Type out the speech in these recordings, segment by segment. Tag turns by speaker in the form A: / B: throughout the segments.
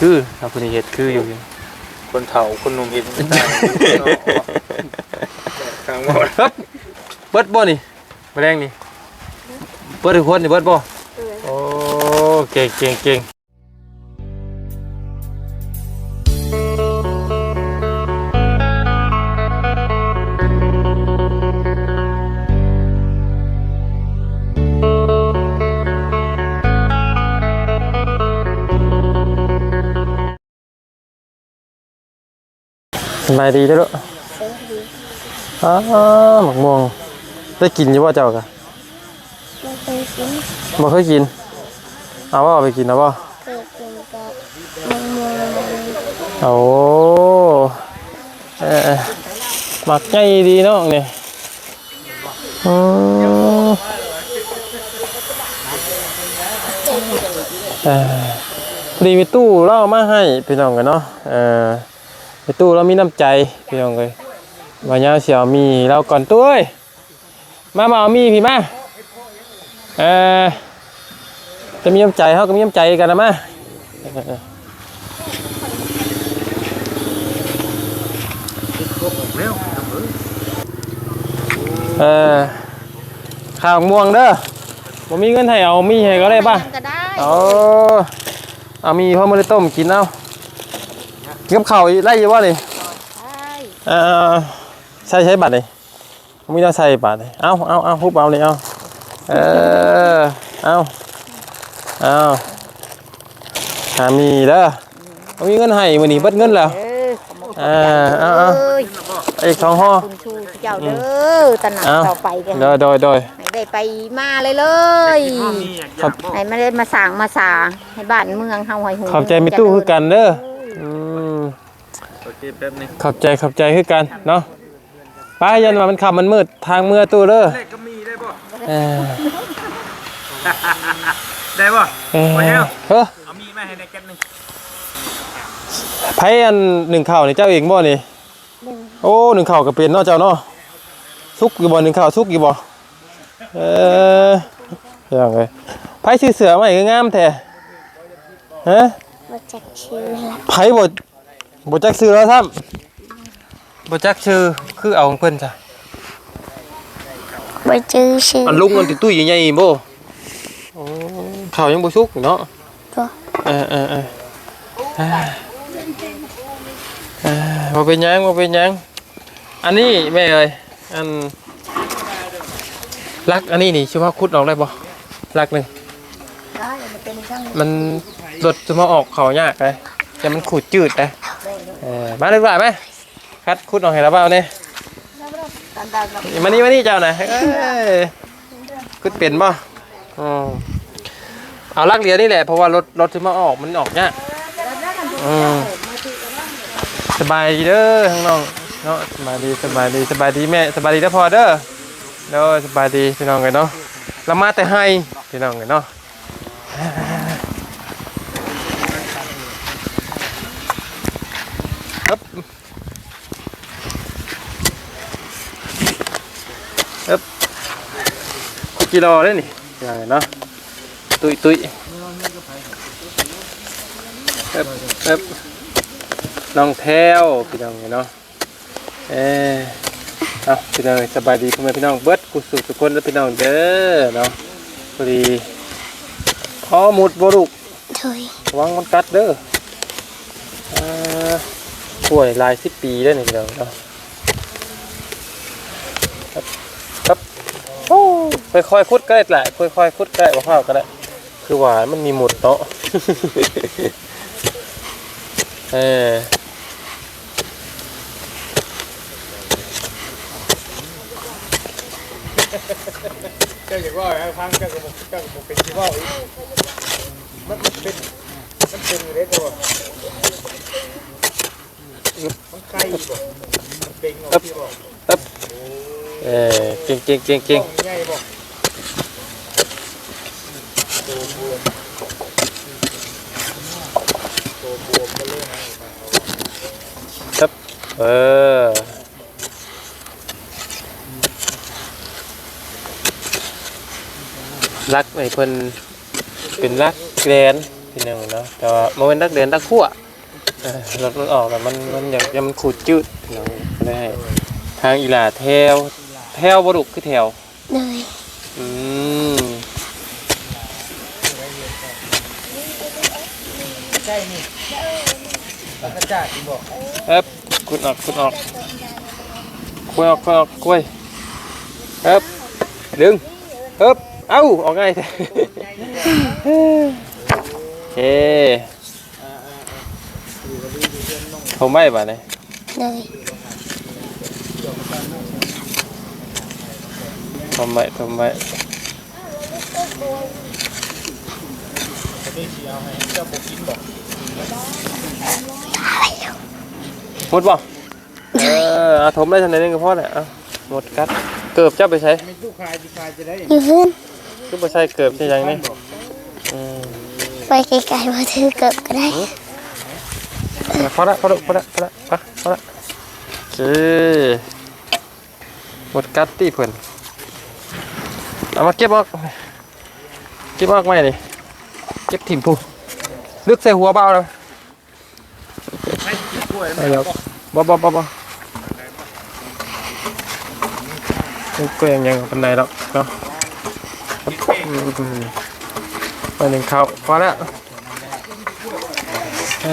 A: คือถ้าเพิ่นเฮ็ดคืออยู่
B: คนเฒ่าคนหนุ่มเห็นไม่ได้ทางบ่
A: ครับเบิดบ่นี่แมลงนี่เบิดทุกคนนี่เบิดบ่โอ้เก่งเก่งเก่ง สบายดีเด้อลูกอ้าวหมักม่วง ได้กินอยู่ว่าเจ้ากะ
C: ไม่เคยกิน
A: บ่เคยกิน เอาว่าเอาไปกินเอาว่า
C: เคยกินกับมะม่วง
A: โอ้เออหมักใหญ่ดีเนาะนี่อืมเออพอดีมีตู้เราเอามาให้พี่น้องกันเนาะเออ มีตู้เรามีน้ำใจพี่น้องเลยวันนี้เสี่ยวมีเราก่อนตู้เอ้ยมามาเอามีพี่มาเออจะมีน้ำใจเขาก็มีน้ำใจกันนะมาเออเออข้าวม่วงเด้อบ่มีเงินให้เอามีให้ก็ได้ป่ะ
C: ก็ได้
A: เอาเอามีพ่อมาได้ต้มกินเอา กินกับข้าวไล่อยู่ว่านี่
C: ใช่
A: เออใช้ใช้บัตรนี่บ่มีต้องใส่บัตรนี่เอาเอาเอาฮุบเอาเลยเอาเออเอาเอาหามีเด้อบ่มีเงินให้มื้อนี้เบิดเงินแล้ว
C: เออขอบคุณ
A: อ่าเอาเอา
C: เอ้ย
A: อีกสองห่อ
C: คุณชูเจ้าเด้อตระหนัก
A: เอา
C: ต่อไปกัน
A: โดยโดยโดย
C: ให้ได้ไปมาเลยเลย
A: ครับ
C: ให้มาได้มาสร้างมาสาให้บ้านเมืองเฮาให้หู
A: ขอบใจมีตู้คือกันเด้ออืม
B: โอเคแป๊บนึง
A: ขอบใจขอบใจคือกันเนาะป้ายันว่ามันขับมันมืดทางเมื่อตู้เด้อ
B: เลขก็มีได้บ่
A: เออ
B: ได้บ่
A: เออ
B: ไปแล้ว
A: เฮ้อ
B: เอามีมาให้ในแก๊สนึง
A: ไผอันหนึ่งข่าวนี่เจ้าเองบ่นี่โอ้หนึ่งข่าวก็เป็นเนาะเจ้าเนาะสุกอยู่บ่หนึ่งข่าวสุกอยู่บ่เอออย่างไรไผชื่อเสือมาอีกงามแท้ฮะ
C: มาจักชื่อ
A: ไผบ่ บ่จักชื่อแล้วซ้ำบ่จักชื่อคือเอาของเพิ่นจ้ะ
C: บ่ชื่อชื่อ
A: อันลุงมันติดตู้ใหญ่ๆบ่โอ้ข่าวยังบ่สุกอยู่เนาะ
C: ก็
A: เออเออเออเออเออบ่เป็นหยังบ่เป็นหยังอันนี้แม่เอ้ยอันลักอันนี้นี่ชื่อว่าขุดออกได้บ่ลักหนึง
C: ได้มันเป็นช่าง
A: มันรถจะมาออกเขายากเลยแต่มันขูดจืดเลย เออมาเลยว่าไหมคัดขุดออกให้เราเปล่าเนี่ย
C: ตันดา
A: มานี่มานี่เจ้าหน่อยเอ้ยขุดเป็นบ่อืมเอาลักเหลียวนี่แหละเพราะว่ารถรถจะมาออกมันออกยากอืมสบายดีเด้อทั้งน้องเนาะสบายดีสบายดีสบายดีแม่สบายดีนะพอเด้อเด้อสบายดีพี่น้องกันเนาะเรามาแต่ให้พี่น้องกันเนาะ ครับครับกิโลเลยนี่อย่างเนาะตุยตุยครับครับน้องแท้วพี่น้องเนาะเออเอาพี่น้องสบายดีพ่อแม่พี่น้องเบิดกุศลทุกคนและพี่น้องเด้อเนาะพอดีพอหมุดบลูก
C: ถอย
A: ระวังมันกัดเด้ออ่า ป่วยลายสิบปีแล้วนี่พี่น้องเนาะครับครับโอ้ค่อยๆคุดก็ได้แหละค่อยๆคุดก็ได้บ่ข้าวก็ได้คือหวานมันมีหมดเนาะเออ
B: เจ้าอย่ากว่าให้ฟังเจ้าก็บอกเจ้าก็บอกเป็นสิว่ามันมันเป็นมันเป็นอยู่ได้ตัว ไกลบ่มันเป็นออกที่บ่
A: เออเก่งเก่งเก่งเก่ง
B: ง่ายบ่
A: เออรักไอ้เพิ่นเป็นรักแกรนพี่พี่น้องเนาะแต่ว่าบ่เป็นนักเรียนนักขั่ว รถมันออกแล้วมันมันอยากจะมันขูดจืดพี่น้องก็เลยให้ทางอีหลาแถวแถวบ่ดุคือแถว
C: เลย
A: อืม
B: ใช่นี่ตะกระจาดที่บอก
A: เอ๊บขุดออกขุดออกกล้วยออกกล้วยออกกล้วยเอ๊บดึงเอ๊บเอ้าออกง่ายแท้โอเค ผมไม่ป่ะเนี่ย
C: เลย
A: ผมไม่ผมไม่
B: จะได้เชียวให้เจ้าบอกกินบอก
A: หมดบ่เออเอาถมได้ทันใดนึงก็พอแหละเอาหมดกัดเกือบเจ้าไปใช้
B: ไม่ตู้คายที่คายจะได้
C: อยู่เพื่อน
A: คือไปใช้เกือบใช่ยังนี่อืม
C: ไปไกลๆมาถือเกือบก็ได้
A: พอละพอละพอละพอละพอละพอละโอเคหมดกัดตีเพิ่นเอามาเก็บออกเก็บออกไหมนี่เก็บถิ่มผู้ลึกใส่หัวเบาเลย
B: ให้กินกล้วย
A: เอาเดี๋ยวบ่บ่บ่บ่นี่ก็ยังยังปันไดหรอกเนาะอืมอืมมาหนึ่งข้าวพอแล้ว เอ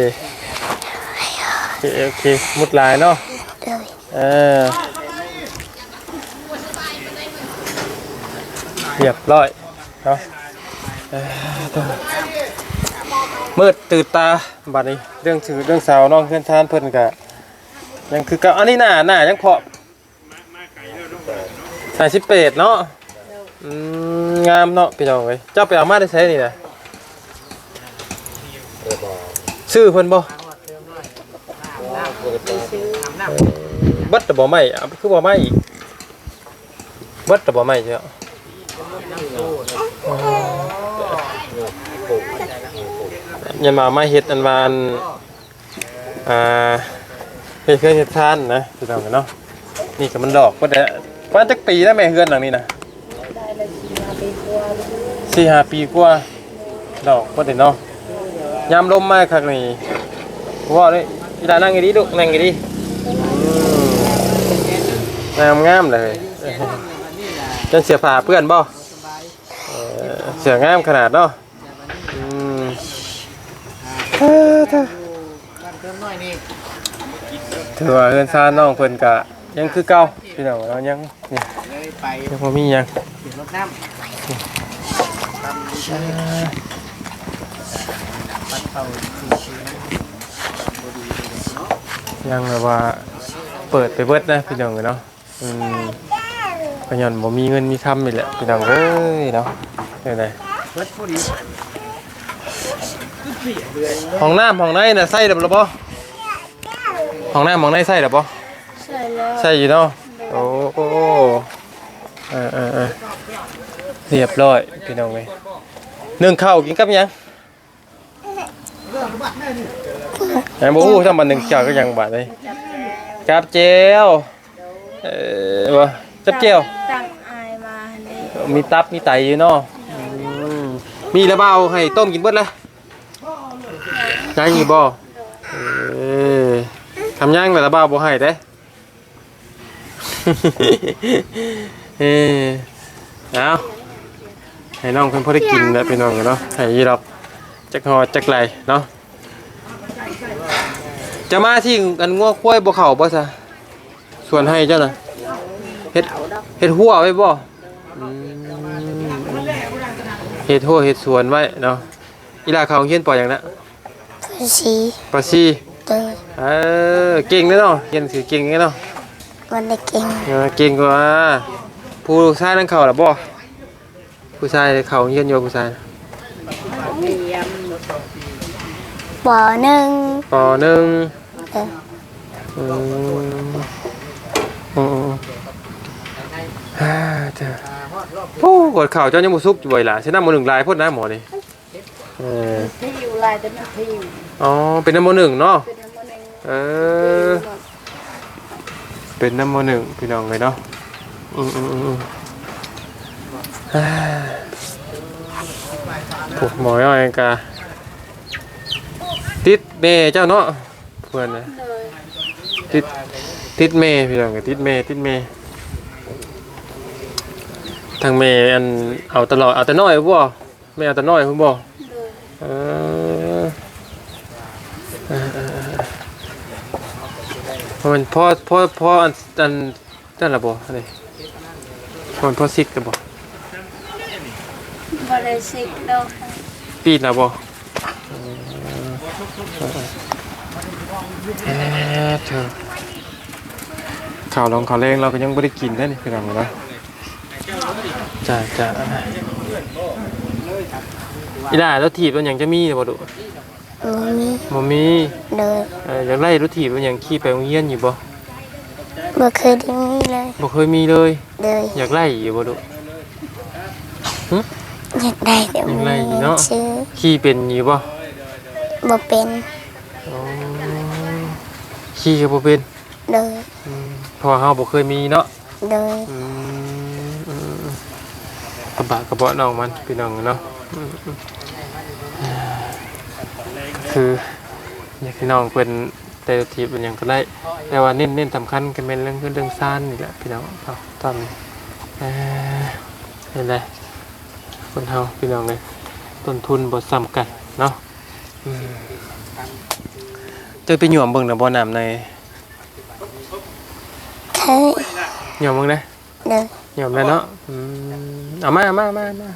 A: อโอเคโอเคมุดลายเนาะ
C: เลย
A: เออเรียบร้อยเนาะเอ่อมืดตื่นตาบัดนี้เรื่องถือเรื่องสาวน้องเพื่อนทานเพิ่นกะยังคือกับอันนี้หน้าหน้ายังเพาะสายสิบเป็ดเนาะอืม งามเนาะพี่น้องเอ้ยเจ้าไปเอามาได้ใช้นี่นะซื้อเพิ่นบ่บัดแต่บ่ไม่คือบ่ไม่อีกบัดแต่บ่ไม่เจ้ายันมาไม่เฮ็ดอันวานอ่าเฮ็ดเครื่องเฮ็ดทานนะพี่น้องเนาะนี่ก็มันดอกบ่ได้ประมาจักปีแล้แม่เฮือนหลังนี้นะ สี่ห้าปีกว่าดอกบ่ได้เนาะยามลมมาคักนี่ว่าเลยอีหลานั่งอีดีลูกนั่งอีดีงามงามเลยจันเสียผ้าเพื่อนบ่เสียงามขนาดเนาะอืมเอ้อเถอะ
B: บ้านเพิ่มน้อยนี่
A: ถือว่าเฮือนซ่าน้องเพิ่นก็ ยังคือเก่าพี่น้องเรายังนี่
B: เลยไป
A: ยังบ่มียัง
B: เห็นรถน้ำตำดีใช่ปัดเป่า
A: ยังแบบว่าเปิดไปเบิดนะพี่น้องเนาะอืมก็ย้อนบ่มีเงินมีคำนี่แหละพี่น้องเอ้ยเนาะเด้ได
B: เบิดผู้ดี
A: ห้องน้ำห้องในน่ะใส่แล้วบ่าห้องน้ำห้องในใส่แล้วบ่
C: ใช่แล้ว
A: ใช่อยู่เนาะโอ้โอ้เออเออเออเรียบร้อยพี่น้องเลยนึ่งข้าวกินกับหยังไอ้บ่ฮู้ทำบันหนึ่งข้าวก็ยังบาดเลยกับเจลเออบ่จับเจล
C: ตั้งอายมาเลย
A: มีตับมีไตอยู่เนาะอืมมีระเบาให้ต้มกินเบิดเลยยังอีกบ่เออทำยังแต่ระเบาบ่ให้เด้ เออเอาให้น้องเพิ่นพอได้กินแล้วพี่น้องเนาะให้ยีดอกจักหอจักไหลเนาะจะมาที่อันงัวควายบ่เข้าบ่ซะส่วนให้เจ้าน่ะเฮ็ดเฮ็ดหัวไว้บ่อืมเฮ็ดหัวเฮ็ดสวนไว้เนาะอีหลาเขาเฮียนปออย่างนั้น
C: คือสี
A: ปอซี่
C: เลย
A: เออเก่งเด้อเนาะเรียนหนังสือเก่งเด้อเนาะ
C: มันได้เก่ง
A: เออเก่งกว่าผู้ชายนั่งเข่าหรอบ่ผู้ชายเข่าเย็นโยผู้ชาย
C: บ่อหนึ่ง
A: ปอหนึ่ง
C: เออ
A: อืมอืมฮ่าเจ้าโอ้กดเข่าเจ้ายังบ่สุกอยู่บ่อยล่ะใช้น้ำมือหนึ่งลายพ่นนะหมอนี่เออ
C: ที่อยู่ลายแต่มันที่อยู่
A: อ๋อเป็นน้ำมือหนึ่งเนาะ
C: เป็นมันเอง
A: เออ เป็นน้ำมือหนึ่งพี่น้องเลยเนาะอืมอืมอืมอืมอ่าถูกหมอย่อยกะติดเมเจ้าเนาะเพื่อนนะติดติดเมพี่น้องก็ติดเมติดเมทางเมอันเอาตลอดเอาแต่น้อยบ่ไม่เอาแต่น้อยพุ่นบ่เออเออเออเออ เพราะมันพ่อพ่อพ่ออันอันนั่นล่ะบ่อันนี้เพราะมันพ่อซิกกันบ่
C: บริสิกดอก
A: ปีนล่ะบ่เออเธอข่าวลองข่าวแรงเราก็ยังไม่ได้กินได้นี่พี่น้องเนาะจ้าจ้าอีหล่ารถถีบมันยังจะมีหรือบ่ดุ
C: มันมี
A: บ่มี
C: เลย
A: เอ่ออยากไล่รถถีบมันยังขี่ไปโรงเรียนอยู่บ่
C: บ่เคยได้มีเลย
A: บ่เคยมีเลย
C: เลย
A: อยากไล่อยู่บ่ดุ
C: อยากได้แต่
A: อยากได้
C: มี
A: เนาะ
C: ซื้อ
A: ขี่เป็นอยู่บ่
C: บ่เป็น
A: อ๋อขี่ก็บ่เป็น
C: เลย
A: อืมเพราะว่าเฮาบ่เคยมีเนาะ
C: เลย
A: อืมอืมกระบะกระเบาะน้องมันพี่น้องเนาะอืมอืม คืออยากให้น้องเป็นแต่ทีเป็นอย่างก็ได้ แต่ว่าเน้นเน้นสำคัญกันเป็นเรื่องเรื่องซ่านนี่แหละพี่น้องเอาตอนนี้เอ่อเห็นไรคนเฮาพี่น้องเลยต้นทุนบ่ซ้ำกันเนาะอืมเจะไปหย่วมเบิ่งนะบ่น้ำใน
C: เคย
A: หย่วมเบิ่งนะ
C: เลย
A: ยอมแล้วเนาะอืมเอามาเอามาเอามาเอามา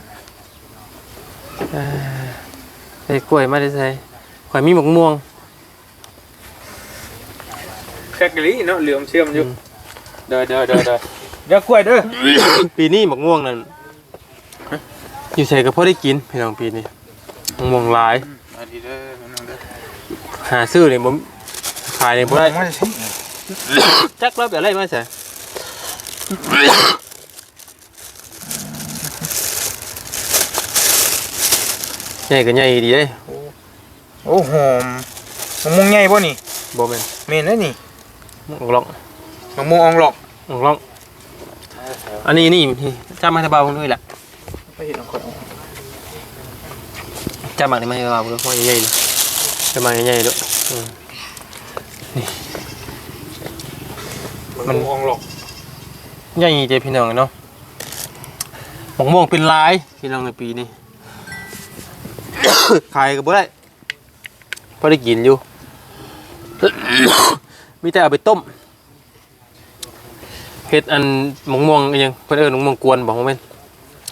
A: เอ่อไอ้กล้วยมาได้ใส่ ข่อยมีหมกม่วง
B: แค่กะลีเนาะเหลือมเชื่อมอยู่เด้อเด้อเด้อเด้อเดี๋ยวกล้วยเด้อ
A: ปีนี้หมกม่วงนั่นอยู่ใส่ก็พอได้กินพี่น้องปีนี้หมกม่วงหลาย
B: มาดีเด้อน้องเด้อ
A: หาซื้อนี่บ่ขายนี่บ่ได้
B: มาสิ
A: จักแล้วแบบไรมาใส่ใหญ่ก็ใหญ่ดีเด้
B: โอ้หอมมะม่วงใหญ่บ่นี่
A: บ่แม่น
B: แม่นแล้วนี่
A: หมกล่อง
B: มะม่วงอองหลอก
A: หมกล่อง อันนี้นี่นี่จำมาให้เบาด้วยแหละ
B: ไปเห็นของคน
A: จะหมักได้ไหมว่าเพื่อใหญ่ๆเลยจะหมักใหญ่ๆด้วยอืม
B: มะม่วงอองหลอก
A: ใหญ่เจพี่น้องเนาะหมกม่วงเป็นลายพี่น้องในปีนี้ ขายก็บ่ได้ พอได้กินอยู่ มีแต่เอาไปต้มเฮ็ดอันมกม่วงอิหยังเพิ่นเอิ้นมกม่วงกวนบอกว่าแม่น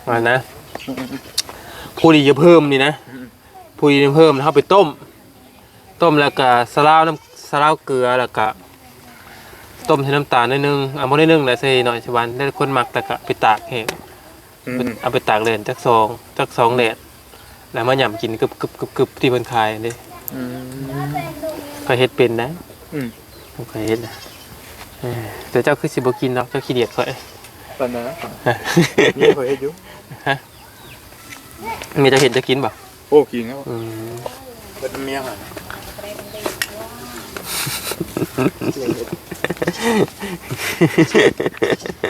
A: ว่านะผู้ดีจะเพิ่มนี่นะผู้ดีจะเพิ่มแล้วเอาไปต้ม ต้มแล้วก็สลาวน้ำสลาวเกลือแล้วก็ต้มใส่น้ำตาลนิดนึงเอาบ่ได้นึงแล้วใส่หน่อยชวันได้คนหมักแต่ก็ไปตากแห้งเอาไปตากแดดจักซองจักสองแดดแล้วมาหย่ำกินกึบกึบกึบกึบที่เพิ่นขายเด้
B: อืม
A: ก็เฮ็ดเป็นนะ
B: อืม
A: ผมก็เฮ็ดนะเออแต่เจ้าคือสิบ่กินเนาะเจ้าขี้เดียดข่อย
B: ปานนั้นนี่เคยเฮ็ดอยู่
A: มีจะเห็นจะกินบ่
B: โอ้กินแล้ว
A: อืม
B: เป็นเมียหั่น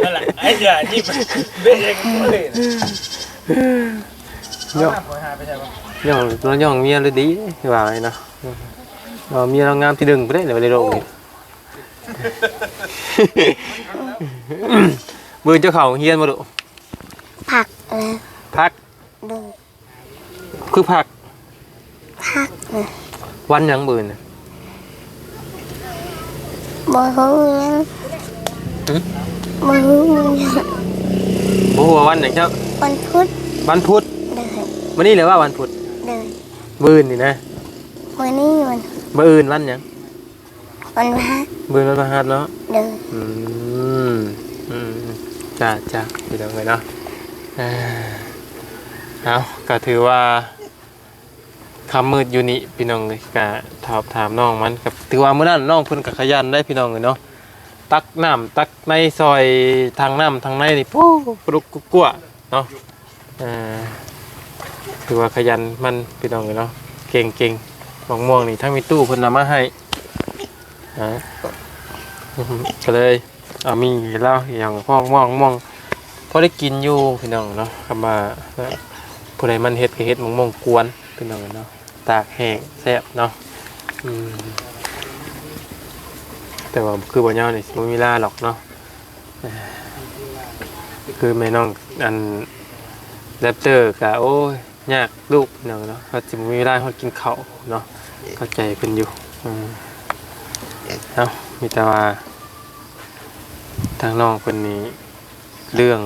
B: นั่นแหละไอ้เหี้ยนี่เบ้เองก็เลย
A: ย่อง
B: ขอหาไปใช่ป่ะ
A: ย่องเราย่องเมียเลยดีว่าไงเนาะเราเมียเรางามที่ดึงบ่ได้เลยในโลกนี้เบิ่งเจ้าเขาเฮียนบ่ดุ
C: ผักเลย
A: พัก
C: เลย
A: คือพัก
C: ผักเลย
A: วันหยังเบิ่นน่ะ
C: บ่ฮู้ยัง
A: หึ
C: บ่ฮู้ยัง
A: บ่ฮู้ว่าวันหยังเจ้า
C: วันพุธ
A: วันพุธ
C: เลย
A: วันนี้เลยว่าวันพุธ
C: เลย
A: มื้อนี่นะ
C: วันนี้วัน
A: มื้ออื่นวันหยัง
C: วันพระ
A: มื้อวันพฤหัสเนาะ
C: เลย
A: อืมอืมจ้าจ้าพี่น้องเลยเนาะเอ่อเอาก็ถือว่าคำมืดอยู่นี่พี่น้องเลยก็ถามถามน้องมันกับถือว่าเมื่อนั้นน้องเพิ่นก็ขยันได้พี่น้องเลยเนาะตักน้ำตักในซอยทางน้ำทางในนี่ปู๊ปลุกกุ๊กกัวเนาะเอ่อ ถือว่าขยันมันพี่น้องเนาะเก่งเก่งมะม่วงนี่ทั้งมีตู้พนนำมาให้ฮึก็เลยเอามีเหล้าอย่างพ่อม่วงม่วงพอได้กินอยู่พี่น้องเนาะคำว่าผู้ใดมันเฮ็ดก็เฮ็ดมงม่วงกวนพี่น้องเนาะตากแห้งแซ่บเนาะแต่ว่าคือบ่ยาวนี่สิบ่มีเวลาหรอกเนาะคือแม่น้องอันแรปเตอร์ก็โอ้ย ยากลูกพี่น้องเนาะเขาสิบ่มีเวลาเฮากินข้าวเนาะเข้าใจเพิ่นอยู่อืมเอ้ามีแต่ว่า ทางน้องคนนี้ เรื่อง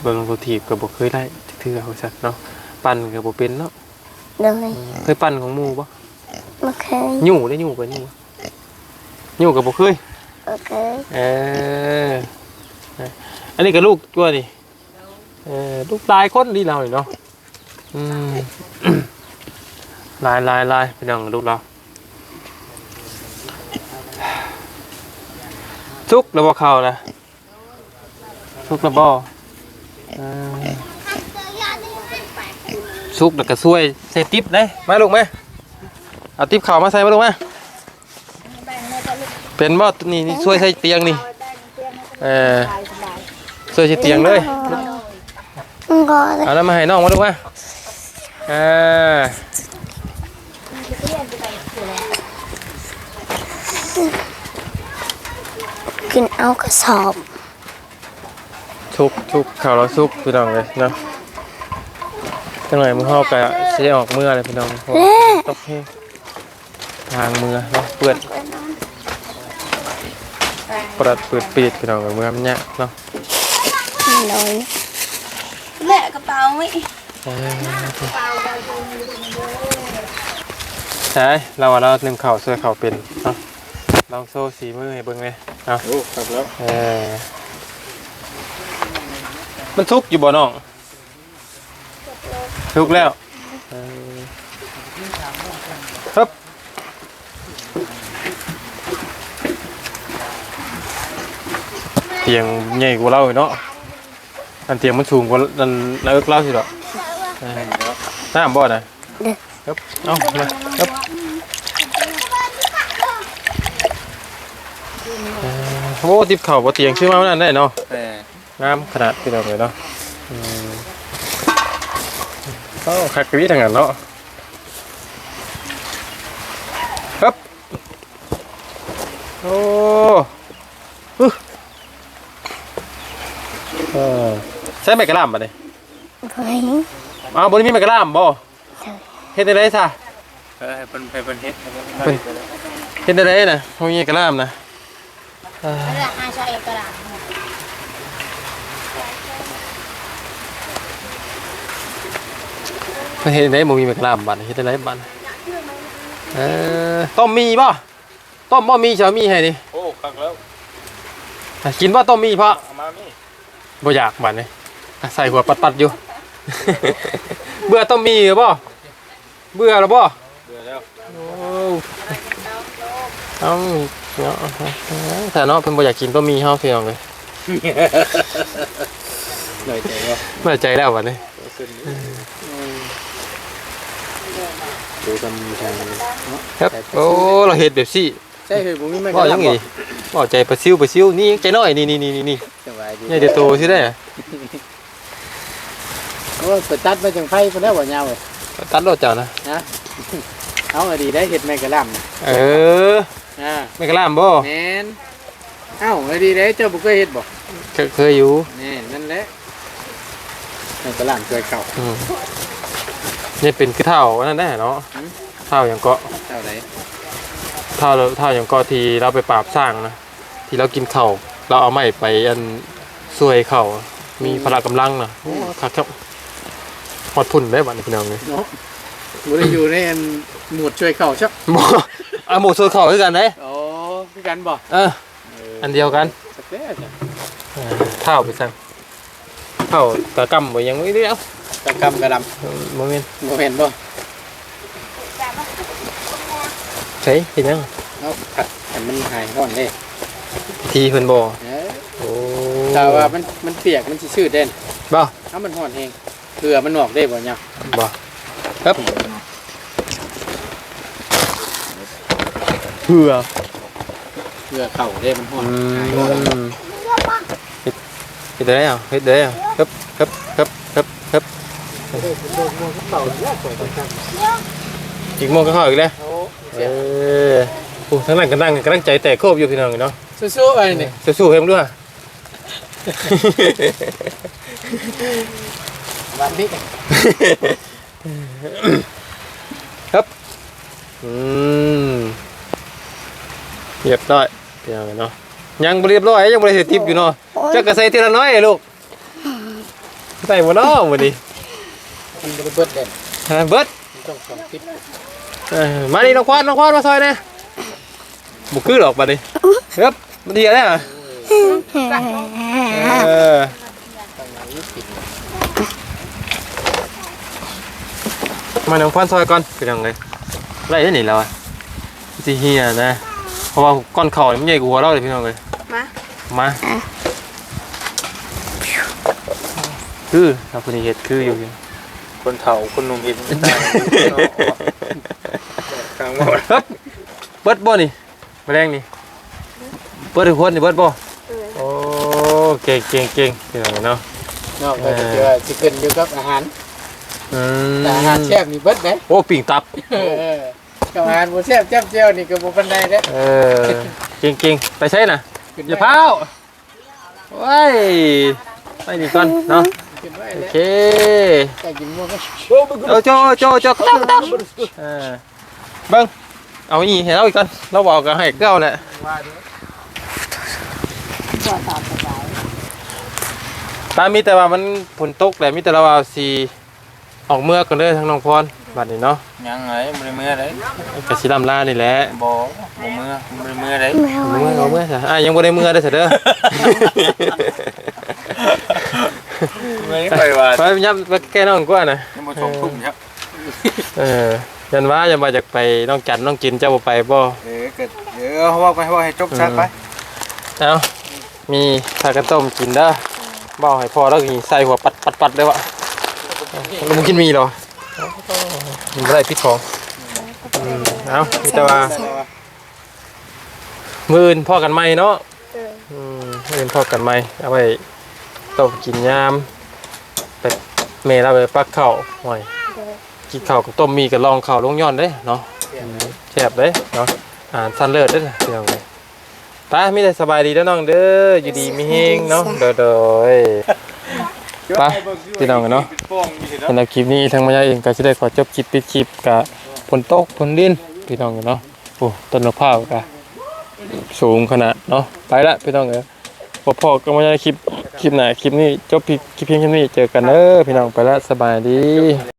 A: เบิ่งโรทีบก็บ่เคยได้เทื่อเขาซักเนาะปั่นก็บ่เป็นเนาะ
C: โดย
A: เคยปั่นของหมู่บ่
C: บ่เคย
A: หยู่ได้หยู่บ่หยู่หยู่ก็บ่เคย
C: บ่เคย
A: เอออันนี้ก็ลูกตัวนี่เออลูกหลายคนดีเรานี่เนาะ อืมหลายหลายหลายพี่น้องลูกเราสุกแล้วบ่เข้านะสุกแล้วบ่เออสุกแล้วก็ช่วยใส่ติ๊บได้มาลูกมาเอาติ๊บเข้ามาใส่มาลูกมาเป็นบ่นี่นี่ช่วยใส่เตียงนี่เออช่วยใส่เตียงเลย
C: มันก็เลย
A: เอาแล้วมาให้น้องมาดูมา อ่า
C: กินเอากระสอบ
A: ชุกชุกข่าวเราชุกพี่น้องเลยเนาะจังหน่อยมือเฮากะสิได้ออกเมื่อเลยพี่น้องเพราะว่าตกเฮทางมือเนาะเปื้อนปรัดเปิดปีดพี่น้องกับมือมันยากเนาะ
C: โดย
D: แม่กระเป๋าไม่
A: เออ ใช่เราว่าเราหนึ่งเข่าวเสื้อเข่าวเป็นเนาะลองโซ่สีมือให้เบิ่งเลยเนาะ
B: โอ้ครับแล้ว
A: เออมันทุกอยู่บ่น้องทุกแล้วเออครับเตียงใหญ่กว่าเราอีกเนาะอันเตียงมันสูงกว่าอันนักเล่าสิหรอกเออ น้ำบ่นะครับเอามาครับเออโอ้ติบเข่าบ่เตียงชื่อมาวันนั้นได้เนาะ
B: แต่
A: งามขนาดที่เราเลยเนาะอืมก็คักกะวิทางนั้นเนาะครับโอ้ฮึเออใช้ไม้กระลามบ่เนี่ย
C: เฮ้ย
A: อ้าวบนนี้มีไม้กระลามบ่เฮ็ดได้ไรซะ
B: เออเป็นเป็นเฮ็ด
A: เฮ็ดได้ไรนะบ่มีไม้กระลามนะเอ่อ
D: เลือกห้าชอยกระดาษ
A: เพิ่นเฮ็ดได้บ่มีไม้กระลามบัดเฮ็ดได้ไรบัดเออต้มมีบ่ต้มบ่มีเฉามีให้ดิ
B: โอ้ครับแล้ว
A: อะกินบ่ต้มมีเพราะ
B: เอามามี่
A: บ่อยากบัดนี่อะใส่หัวปัดๆอยู่ เบื่อต้มมีหรือบ่เบื่อแล้วบ่
B: เบื่อแล้ว
A: โอ้เอ้าเนาะแต่เนาะเพิ่นบ่อยากกินต้มมีเฮาพี่น้องเลย
B: หน่อยใจว่า
A: เมื่อใจแล้วบัดนี้
B: ขึ้นดูกำทาง
A: ครับโอ้เราเฮ็ดแบบซี่
B: ใช่คือผมนี่ไม่
A: บ่ยังไงบ่ใจประซิวประซิวนี่ใจน้อยนี่นี่นี่นี่
B: สบายดี
A: ใหญ่เดี๋ยวโตสิได้อะ
B: โอ้ไปตัดมาจังไฟไปแล้วบ่ยาวเลย
A: ตัดรถเจ้านะ
B: นะ เอาอดีได้เห็ดแม่กระล
A: เออำ
B: อ่า
A: ไม่กระลามบ่
B: แมนเอ้าอดีได้เจ้าบ่เคยเห็ดบ่
A: เคยเคยอยู่
B: แน่นั่นแหละแม่กระลำเคยเก่า
A: อืมนี่เป็นคือเท่าอันนั่นแน่เนาะ
B: อืม
A: เท่าอย่างเกาะ
B: เท่าไหร่
A: เท่าเท่าอย่างเกาะที่เราไปปราบสร้างนะที่เรากินเข่าวเราเอาไม้ไปอันซวยเข่ามีพละกำลังนะโอ้คักครับฮ อดพุ่นได้บัดนี้พี่น้องเลย
B: เนาะบ่ได้อยู่ในอันหมวดช่วยเข่าชัก
A: บ่เอาหมูซวยเข่าคือกันเด้
B: โอ้คือกันบ่
A: เออ อันเดียวกัน
B: สักแน่จ้ะ
A: เออเท่าไปสั่งเท่ากระกำบ่ยังไม่ได้เอา
B: กระกำกระด
A: เออบ่แม่นำ
B: บ่เห็นบ่
A: ใช่เห็นยัง
B: เอาผัดให้มันหายร้อนเด้
A: ทีเพิ่นบ่
B: เอ้ย
A: โอ้
B: ถ้าว่ามันมันเปียกมันสิชืดเด่น
A: บ่
B: ถ้ามันร้อนเอง เกลือมันออกได้บ่เนี่ย
A: บ่ครับเพื่อ
B: เกลือเข่าได้มันร้อน
A: อื
B: หายร้อน
A: มฮ็ดได้เอาเฮ็ดได้เอาฮึบฮึบฮึบฮึบฮึบอีกโมงก็เข้าอีกแล้วเออโอ้ทั้งนั้นก็นั่งกำลังใจแตกโคบอยู่พี่น้องเนาะ
B: สู้ๆไอ้นี่
A: สู้ๆเพิ่มด้วย
B: วันนี้
A: ครับอืมเรียบร้อยพี่น้องเนาะยังบ่เรียบร้อยยังบ่ได้เสร็จทิปอยู่เนาะจักก็ใส่ทีละน้อยลูกใส่บ่เนาะมื้อนี้
B: มันจะเบิดเด่น
A: ฮะเบิด
B: ต้องสองทิศ
A: เออมานี่น้องควานน้องควานมาซอยแน่บุคือหรอกบัดนี้ครับมันดีแล้วอะเออ มาน้องควานซอยก่อนเป็นยังไงไรได้หนิแล้วอะสิเฮียนะ เพราะว่าก้อนเข่านี่มันใหญ่กว่าหัวเราเลยพี่น้องเลย
D: มา
A: มาคือเราคนนี้เห็ดคืออยู่
B: คนเฒ่าคนหนุ่มเห็นไม่ได้กลางว่า
A: ครับเบิดบ่นี่แมลงนี่เบิดทุกคนนี่เบิดบ่โอ้เก่งเก่งเก่งพี่น้องเนาะ
B: นอกจากจะสิขึ้นอยู่กับอาหาร
A: อืม
B: แต่อาหารแซ่บนี่เบิดไหม
A: โอ้ปิ่งตับ
B: เออกับอาหารบ่แซ่บจ้ำเจียวนี่ก็บ่ปานใดเด้
A: เออเก่งเก่งไปใช่น่ะ
B: ขึ้น
A: อย่าเผาว้ายไปนี่ก่อนเนาะ
B: ขึ้นไว้
A: โอ
B: แล้ว
A: เค
B: แต่กินบ่ก็
A: โอ้โจโจโจตั้งตั้งเออเบิ้งเอาอีเห็นเราอีกก่อนเราบอกกันให้เก้าแหละ
B: ว่าดู
A: ตามมีแต่ว่ามันฝนตกแหละมีแต่เราเอาสี ออกเมื่อกันเด้อทั้งน้องพรบัดนี้เนาะ
B: ยังไงบ่ได้มื้อได
A: กะสิลำลานี่แหละ
B: บ่บ่มื้อบ่ได้มื้อได
C: แมว
A: เอาเมื่อเอาเมื่อซะอะยังบ่ได้เมื่อเด้อซะเด้อ
B: ไม่ไปว่า
A: ไปยับไปแก้น้องกว่านะ
B: ยังบ่ชมทุ่มครับ
A: เออยันว่ายันมาจากไปน้องจันน้องกินเจ้าบ่ไปบ่
B: เออเกิดเออเฮาว่าไปเฮาว่าให้จบชักไป
A: เอามีผักกระต้มกินเด้อบ่ให้พอแล้วกินใส่หัวปัดปัดปัดเลยวะ แล้วมึงกินมีเหรอมันบ่ได้พิษของอืมเอามีแต่ว่า มื่นพ่อกันไหมเนาะอืมมื่นพ่อกันไหมเอาไปต้มกินยามไปเมเราไปปักเข้าหน่อยกินเข้าวกับต้มมีกับลองเข้าวลงย้อนเด้เนาะแซ่บเด้เนาะอ่านทันเลิศเด้อพี่น้องเลยไมีแต่สบายดีแล้วน้องเด้ออยู่ดีมีเฮงเนาะเด้อเด้อ ไปพี่น้องกันเนาะสำหรับคลิปนี้ทางมายาเองก็จะได้ขอจบคลิปปิดคลิปกับฝนตกฝนดินพี่น้องกันเนาะโอ้ต้นมะพร้าวกะสูงขนาดเนาะไปละพี่น้องเอ๋ยพอพอก็มาในคลิปคลิปไหนคลิปนี้จบคลิปเพียงแค่นี้เจอกันเด้อพี่น้องไปละสบายดี